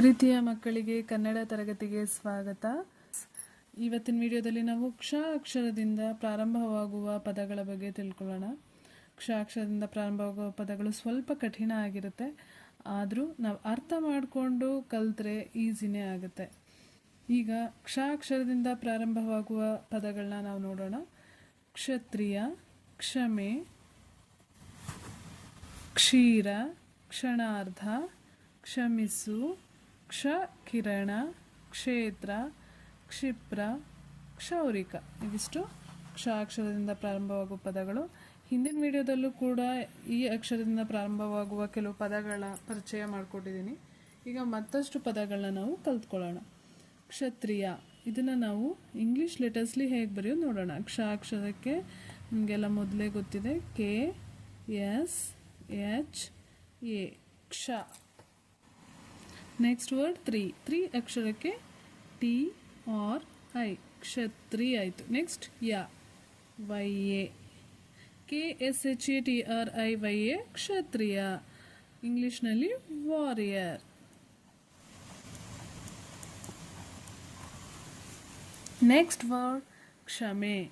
ಪ್ರೀತಿಯ ಮಕ್ಕಳಿಗೆ ಕನ್ನಡ ತರಗತಿಗೆ ಸ್ವಾಗತ. ಇವತ್ತಿನ ವಿಡಿಯೋದಲ್ಲಿ ನಾವು ಕ್ಷ ಅಕ್ಷರದಿಂದ ಪ್ರಾರಂಭವಾಗುವ ಪದಗಳ ಬಗ್ಗೆ ತಿಳ್ಕೊಳ್ಳೋಣ. ಕ್ಷ ಅಕ್ಷರದಿಂದ ಪ್ರಾರಂಭವಾಗುವ ಪದಗಳು ಸ್ವಲ್ಪ ಕಠಿಣ ಆಗಿರುತ್ತೆ. ಆದರೂ ನಾವು ಅರ್ಥ ಮಾಡಿಕೊಂಡು ಕಲಿತ್ರೆ ಈಸಿನೇ ಆಗುತ್ತೆ. ಈಗ ಕ್ಷ ಅಕ್ಷರದಿಂದ ಪ್ರಾರಂಭವಾಗುವ ಪದಗಳನ್ನ ನಾವು ನೋಡೋಣ. ಕ್ಷತ್ರಿಯ, ಕ್ಷಮೆ, ಕ್ಷೀರ, ಕ್ಷಣಾರ್ಧ, ಕ್ಷಮಿಸು ಕ್ಷ ಕಿರಣ, ಕ್ಷೇತ್ರ, ಕ್ಷಿಪ್ರ, ಕ್ಷೌರಿಕ. ಇವಿಷ್ಟು ಕ್ಷ ಅಕ್ಷರದಿಂದ ಪ್ರಾರಂಭವಾಗುವ ಪದಗಳು. ಹಿಂದಿನ ವಿಡಿಯೋದಲ್ಲೂ ಕೂಡ ಈ ಅಕ್ಷರದಿಂದ ಪ್ರಾರಂಭವಾಗುವ ಕೆಲವು ಪದಗಳ ಪರಿಚಯ ಮಾಡಿಕೊಟ್ಟಿದ್ದೀನಿ. ಈಗ ಮತ್ತಷ್ಟು ಪದಗಳನ್ನ ನಾವು ಕಲ್ತ್ಕೊಳ್ಳೋಣ. ಕ್ಷತ್ರಿಯ. ಇದನ್ನು ನಾವು ಇಂಗ್ಲೀಷ್ ಲೆಟರ್ಸ್ಲಿ ಹೇಗೆ ಬರೆಯೋದು ನೋಡೋಣ. ಕ್ಷ ಅಕ್ಷರಕ್ಕೆ ನಿಮಗೆಲ್ಲ ಮೊದಲೇ ಗೊತ್ತಿದೆ. K, S, H, A. ಕ್ಷ. ನೆಕ್ಸ್ಟ್ ವರ್ಡ್ ತ್ರೀ ತ್ರೀ ಅಕ್ಷರಕ್ಕೆ ಟಿ ಆರ್ ಐ ಕ್ಷತ್ರಿ ಆಯಿತು. ನೆಕ್ಸ್ಟ್ ಯ. Y, A. K, S, H, A, T, R, I, Y, A. Kshatriya. ಇಂಗ್ಲೀಷ್ನಲ್ಲಿ ವಾರಿಯರ್ ನೆಕ್ಸ್ಟ್ ವರ್ಡ್ ಕ್ಷಮೆ.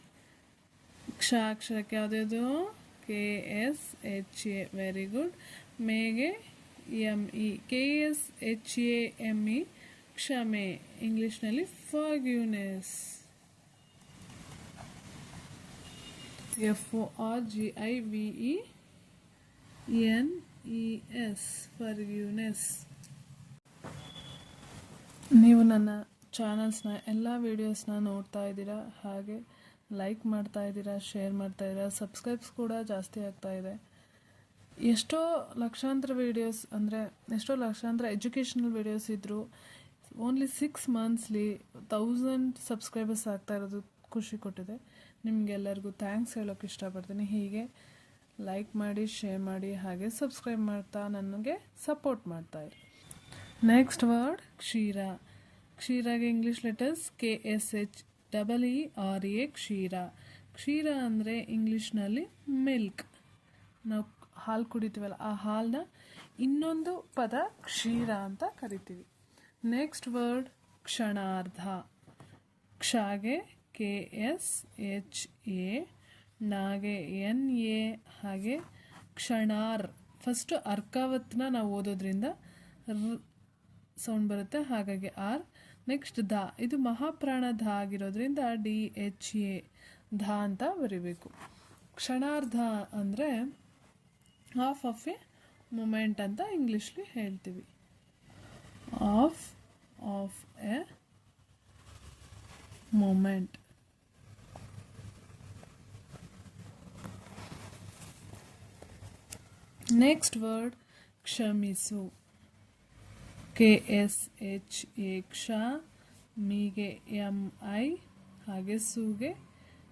ಕ್ಷ ಅಕ್ಷರಕ್ಕೆ ಯಾವುದ್ಯಾವುದು K, S, H, A. Very good ಮೇಗೆ M E K S H A M E ಕ್ಷಮೆ, ಇಂಗ್ಲೀಷ್ನಲ್ಲಿ forgiveness F O R G I V E N E S forgiveness ನೀವು ನನ್ನ ಚಾನಲ್ಸ್ನ ಎಲ್ಲ ವೀಡಿಯೋಸ್ನ ನೋಡ್ತಾ ಇದ್ದೀರಾ, ಹಾಗೆ ಲೈಕ್ ಮಾಡ್ತಾ ಇದ್ದೀರಾ ಶೇರ್ ಮಾಡ್ತಾ ಇದ್ದೀರಾ ಸಬ್ಸ್ಕ್ರೈಬ್ಸ್ ಕೂಡ ಜಾಸ್ತಿ ಆಗ್ತಾ ಇದೆ. ಎಷ್ಟೋ ಲಕ್ಷಾಂತರ ವೀಡಿಯೋಸ್ ಅಂದರೆ ಎಷ್ಟೋ ಲಕ್ಷಾಂತರ ಎಜುಕೇಷನಲ್ ವೀಡಿಯೋಸ್ ಇದ್ದರು ಓನ್ಲಿ ಸಿಕ್ಸ್ ಮಂತ್ಸ್ಲಿ ತೌಸಂಡ್ ಸಬ್ಸ್ಕ್ರೈಬರ್ಸ್ ಆಗ್ತಾ ಇರೋದು ಖುಷಿ ಕೊಟ್ಟಿದೆ. ನಿಮಗೆಲ್ಲರಿಗೂ ಥ್ಯಾಂಕ್ಸ್ ಹೇಳೋಕೆ ಇಷ್ಟಪಡ್ತೀನಿ. ಹೀಗೆ ಲೈಕ್ ಮಾಡಿ ಶೇರ್ ಮಾಡಿ, ಹಾಗೆ ಸಬ್ಸ್ಕ್ರೈಬ್ ಮಾಡ್ತಾ ನನಗೆ ಸಪೋರ್ಟ್ ಮಾಡ್ತಾ ಇರಿ. ನೆಕ್ಸ್ಟ್ ವರ್ಡ್ ಕ್ಷೀರ. ಕ್ಷೀರಾಗೆ English letters K S H double E R A ಕ್ಷೀರ. ಕ್ಷೀರ ಅಂದರೆ ಇಂಗ್ಲೀಷ್ನಲ್ಲಿ ಮಿಲ್ಕ್ ನಾವು ಹಾಲು ಕುಡಿತೀವಲ್ಲ, ಆ ಹಾಲನ್ನ ಇನ್ನೊಂದು ಪದ ಕ್ಷೀರ ಅಂತ ಕರಿತೀವಿ. ನೆಕ್ಸ್ಟ್ ವರ್ಡ್ ಕ್ಷಣಾರ್ಧ. ಕ್ಷಾಗೆ ಕೆ ಎಸ್ ಎಚ್ ಎ, ನಾಗೆ ಎನ್ ಎ, ಹಾಗೆ ಕ್ಷಣಾರ್. ಫಸ್ಟ್ ಅರ್ಕಾವತ್ನ ನಾವು ಓದೋದ್ರಿಂದ ಸೌಂಡ್ ಬರುತ್ತೆ, ಹಾಗಾಗಿ ಆರ್. ನೆಕ್ಸ್ಟ್ ಧ ಇದು ಮಹಾಪ್ರಾಣ ಧ ಆಗಿರೋದ್ರಿಂದ ಡಿ ಎಚ್ ಎ, ಧ ಅಂತ ಬರಿಬೇಕು. ಕ್ಷಣಾರ್ಧ ಅಂದರೆ ಹಾಫ್ ಆಫ್ ಎ ಮೂಮೆಂಟ್ ಅಂತ ಇಂಗ್ಲೀಷ್ಲಿ ಹೇಳ್ತೀವಿ. Of of a moment next word ಕ್ಷಮಿಸು. ಕೆ ಎಸ್ ಎಚ್ ಎ ಕ್ಷ, ಮೀಗೆ, ಎಂ, ಐ, ಹಾಗೆ ಸುಗೆ,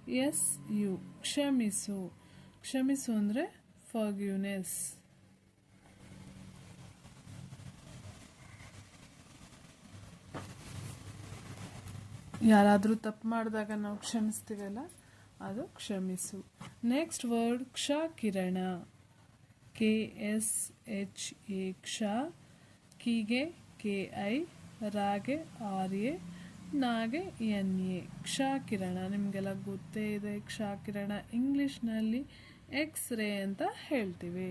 ಎಸ್, ಯು. ಕ್ಷಮಿಸು. ಕ್ಷಮಿಸು ಅಂದರೆ ಫಾಗ್ಯೂನೆಸ್ ಯಾರಾದರೂ ತಪ್ಪು ಮಾಡಿದಾಗ ನಾವು ಕ್ಷಮಿಸ್ತೀವಲ್ಲ? ಅದು ಕ್ಷಮಿಸು. ನೆಕ್ಸ್ಟ್ ವರ್ಡ್ ಕ್ಷ ಕಿರಣ. ಕೆ ಎಸ್ ಎಚ್ ಎ ಕ್ಷ, ಕಿಗೆ ಕೆ ಐ ರಾಗೆ ಆರ್ ಎ ನಾಗೆ, ಎನ್ ಎ. ಕ್ಷ ಕಿರಣ. ನಿಮಗೆಲ್ಲ ಗೊತ್ತೇ ಇದೆ, ಕ್ಷ ಕಿರಣ. ಇಂಗ್ಲೀಷ್ನಲ್ಲಿ ಎಕ್ಸ್ ರೇ ಅಂತ ಹೇಳ್ತೀವಿ.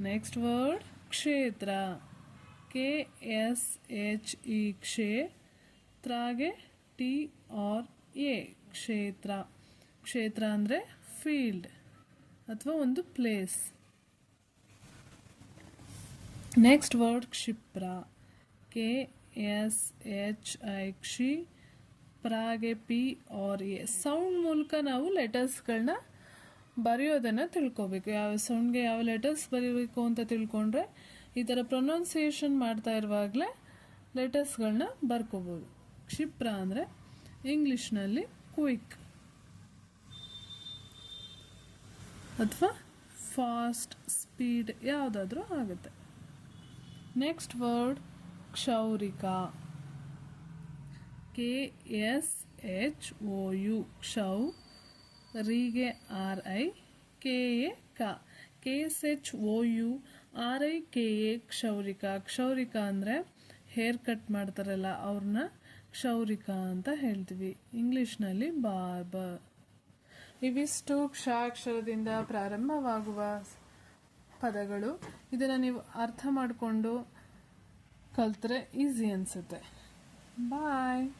ನೆಕ್ಸ್ಟ್ ವರ್ಡ್ ಕ್ಷೇತ್ರ. ಕೆ ಎಸ್ ಎಚ್ ಇ ಕ್ಷೇ ತ್ರಾಗೆ ಟಿ ಆರ್ ಎ ಕ್ಷೇತ್ರ. ಕ್ಷೇತ್ರ ಅಂದರೆ ಫೀಲ್ಡ್ ಅಥವಾ ಒಂದು ಪ್ಲೇಸ್ ನೆಕ್ಸ್ಟ್ ವರ್ಡ್ ಕ್ಷಿಪ್ರ. ಕೆ ಎಸ್ ಎಚ್ ಐ ಕ್ಷಿ ಪ್ರಾಗೆ ಪಿ ಆರ್ ಎ ಸೌಂಡ್ ಮೂಲಕ ನಾವು ಲೆಟರ್ಸ್ಗಳನ್ನ ಬರೆಯೋದನ್ನು ತಿಳ್ಕೊಬೇಕು. ಯಾವ ಸೌಂಡ್ಗೆ ಯಾವ ಲೆಟರ್ಸ್ ಬರೀಬೇಕು ಅಂತ ತಿಳ್ಕೊಂಡ್ರೆ ಈ ಥರ ಪ್ರೊನೌನ್ಸಿಯೇಷನ್ ಮಾಡ್ತಾ ಇರುವಾಗಲೇ ಲೆಟರ್ಸ್ಗಳನ್ನ ಬರ್ಕೋಬೋದು. ಕ್ಷಿಪ್ರ ಅಂದರೆ ಇಂಗ್ಲೀಷ್ನಲ್ಲಿ ಕ್ವಿಕ್ ಅಥವಾ ಫಾಸ್ಟ್ ಸ್ಪೀಡ್ ಯಾವುದಾದ್ರೂ ಆಗುತ್ತೆ. Next word ಕ್ಷೌರಿಕ. K S H O U ಕ್ಷೌ. ರಿಗೆ ಆರ್ ಐ, ಕೆ ಎ ಕ. K S H O U, R I, K A ಕ್ಷೌರಿಕ. ಕ್ಷೌರಿಕ ಅಂದರೆ ಹೇರ್ ಕಟ್ ಮಾಡ್ತಾರಲ್ಲ ಅವ್ರನ್ನ ಕ್ಷೌರಿಕ ಅಂತ ಹೇಳ್ತೀವಿ. ಇಂಗ್ಲೀಷ್ನಲ್ಲಿ ಬಾರ್ಬರ್ ಇವಿಷ್ಟು ಕ್ಷಾಕ್ಷರದಿಂದ ಪ್ರಾರಂಭವಾಗುವ ಪದಗಳು. ಇದನ್ನು ನೀವು ಅರ್ಥ ಮಾಡಿಕೊಂಡು ಕಲ್ತ್ರೆ ಈಸಿ ಅನಿಸುತ್ತೆ. ಬಾಯ್.